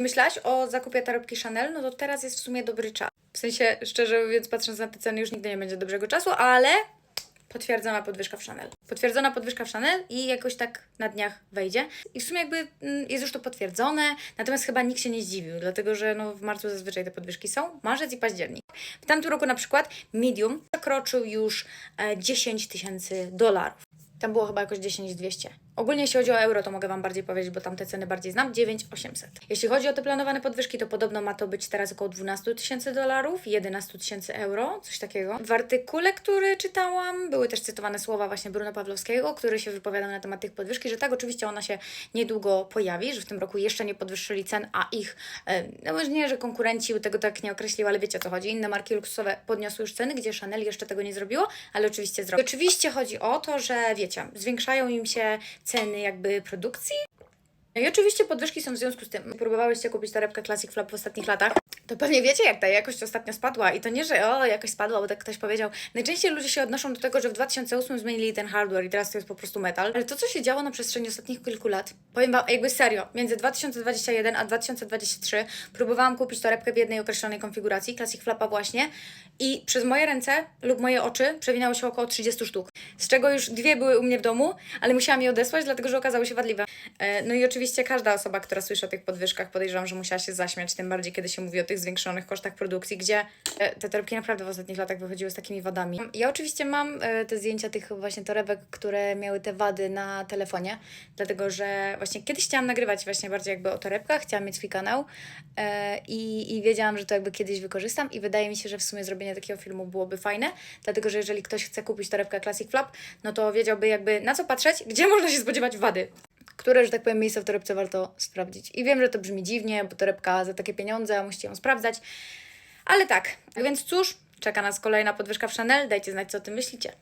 Myślałaś o zakupie torebki Chanel? No to teraz jest w sumie dobry czas. W sensie, szczerze mówiąc, patrząc na te ceny, już nigdy nie będzie dobrego czasu, ale potwierdzona podwyżka w Chanel. Potwierdzona podwyżka w Chanel i jakoś tak na dniach wejdzie. I w sumie jakby mm, jest już to potwierdzone, natomiast chyba nikt się nie zdziwił, dlatego że no, w marcu zazwyczaj te podwyżki są, marzec i październik. W tamtym roku na przykład Medium przekroczył już e, 10 tysięcy dolarów. Tam było chyba jakoś 10200. Ogólnie jeśli chodzi o euro, to mogę Wam bardziej powiedzieć, bo tam te ceny bardziej znam. 9800. Jeśli chodzi o te planowane podwyżki, to podobno ma to być teraz około 12 tysięcy dolarów, 11 tysięcy euro, coś takiego. W artykule, który czytałam, były też cytowane słowa właśnie Bruno Pawlowskiego, który się wypowiadał na temat tych podwyżki, że tak, oczywiście ona się niedługo pojawi, że w tym roku jeszcze nie podwyższyli cen, a ich, e, no może nie, że konkurenci tego tak nie określił, ale wiecie o co chodzi. Inne marki luksusowe podniosły już ceny, gdzie Chanel jeszcze tego nie zrobiło, ale oczywiście zrobi. Oczywiście chodzi o to, że wiecie, zwiększają im się ceny jakby produkcji. No i oczywiście podwyżki są w związku z tym. Próbowałyście kupić torebkę Classic Flop w ostatnich latach, to pewnie wiecie, jak ta jakość ostatnio spadła. I to nie, że o, jakoś spadła, bo tak ktoś powiedział. Najczęściej ludzie się odnoszą do tego, że w 2008 zmienili ten hardware i teraz to jest po prostu metal. Ale to, co się działo na przestrzeni ostatnich kilku lat, powiem wam, jakby serio, między 2021 a 2023 próbowałam kupić torebkę w jednej określonej konfiguracji, Classic Flapa właśnie, i przez moje ręce lub moje oczy przewinęło się około 30 sztuk, z czego już dwie były u mnie w domu, ale musiałam je odesłać, dlatego że okazały się wadliwe. E, No i oczywiście każda osoba, która słyszy o tych podwyżkach, podejrzewam, że musiała się zaśmiać, tym bardziej kiedy się mówi o tych zwiększonych kosztach produkcji, gdzie e, te torebki naprawdę w ostatnich latach wychodziły z takimi wadami. Ja oczywiście mam e, te zdjęcia tych właśnie torebek, które miały te wady na telefonie, dlatego że właśnie kiedyś chciałam nagrywać właśnie bardziej jakby o torebkach, chciałam mieć swój kanał e, i, i wiedziałam, że to jakby kiedyś wykorzystam i wydaje mi się, że w sumie zrobienie takiego filmu byłoby fajne, dlatego że jeżeli ktoś chce kupić torebkę Classic Flap, no to wiedziałby jakby na co patrzeć, gdzie można się spodziewać wady które, że tak powiem, miejsca w torebce warto sprawdzić. I wiem, że to brzmi dziwnie, bo torebka za takie pieniądze, a musicie ją sprawdzać. Ale tak, więc cóż, czeka nas kolejna podwyżka w Chanel. Dajcie znać, co o tym myślicie.